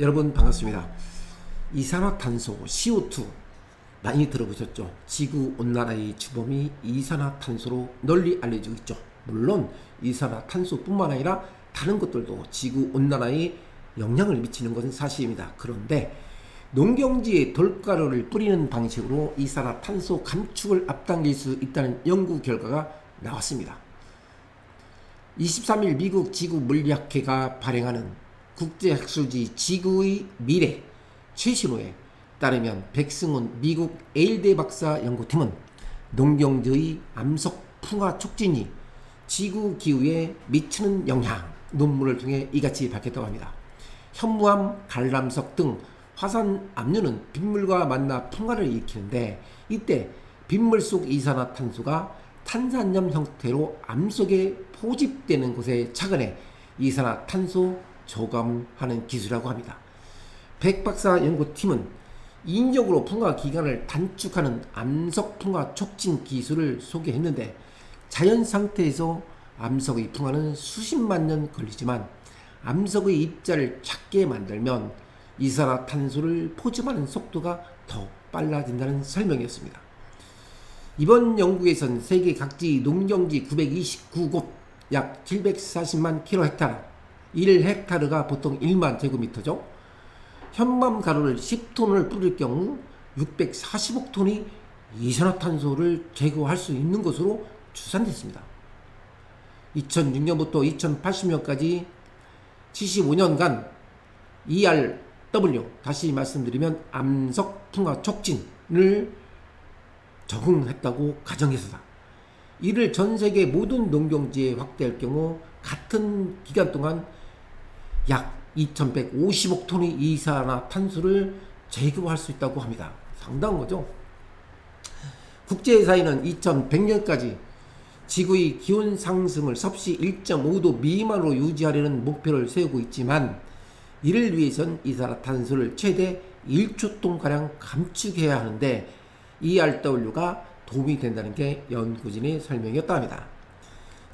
여러분 반갑습니다. 이산화탄소 CO2 많이 들어보셨죠? 지구 온난화의 주범이 이산화탄소로 널리 알려지고 있죠. 물론 이산화탄소뿐만 아니라 다른 것들도 지구 온난화에 영향을 미치는 것은 사실입니다. 그런데 농경지에 돌가루를 뿌리는 방식으로 이산화탄소 감축을 앞당길 수 있다는 연구 결과가 나왔습니다. 23일 미국 지구 물리학회가 발행하는 국제학술지 지구의 미래 최신호에 따르면 백승훈 미국 에일대 박사 연구팀은 농경지의 암석 풍화 촉진이 지구 기후에 미치는 영향 논문을 통해 이같이 밝혔다고 합니다. 현무암, 갈람석 등 화산 압류는 빗물과 만나 풍화를 일으키는데 이때 빗물 속 이산화탄소가 탄산염 형태로 암석에 포집되는 곳에 착안해 이산화탄소 저감하는 기술이라고 합니다. 백 박사 연구팀은 인적으로 풍화 기간을 단축하는 암석 풍화 촉진 기술을 소개했는데 자연 상태에서 암석의 풍화는 수십만 년 걸리지만 암석의 입자를 작게 만들면 이산화탄소를 포집하는 속도가 더 빨라진다는 설명이었습니다. 이번 연구에선 세계 각지 농경지 929곳 약 740만 킬로헥타르 1헥타르가 보통 1만 제곱미터죠. 현맘 가루를 10톤을 뿌릴 경우 640억 톤이 이산화탄소를 제거할 수 있는 것으로 추산됐습니다. 2006년부터 2080년까지 75년간 ERW 다시 말씀드리면 암석 풍화 촉진을 적응했다고 가정해서다. 이를 전 세계 모든 농경지에 확대할 경우 같은 기간 동안 약 2150억 톤의 이산화탄소를 제거할 수 있다고 합니다. 상당한 거죠. 국제사회는 2100년까지 지구의 기온 상승을 섭씨 1.5도 미만으로 유지하려는 목표를 세우고 있지만 이를 위해선 이산화탄소를 최대 1초 톤가량 감축해야 하는데 ERW가 도움이 된다는 게 연구진의 설명이었다 합니다.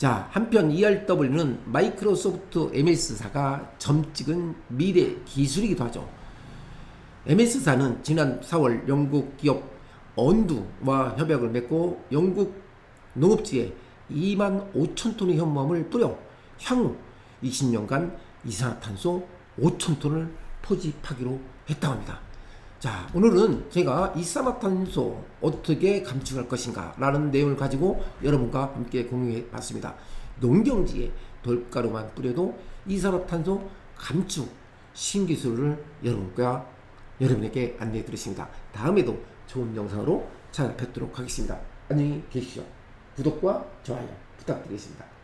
자, 한편 ERW는 마이크로소프트 MS사가 점 찍은 미래 기술이기도 하죠. MS사는 지난 4월 영국 기업 언두와 협약을 맺고 영국 농업지에 2만 5천 톤의 현무암을 뿌려 향후 20년간 이산화탄소 5천 톤을 포집하기로 했다고 합니다. 자, 오늘은 제가 이산화탄소 어떻게 감축할 것인가 라는 내용을 가지고 여러분과 함께 공유해 봤습니다. 농경지에 돌가루만 뿌려도 이산화탄소 감축 신기술을 여러분과 여러분에게 안내해 드렸습니다. 다음에도 좋은 영상으로 찾아뵙도록 하겠습니다. 안녕히 계십시오. 구독과 좋아요 부탁드리겠습니다.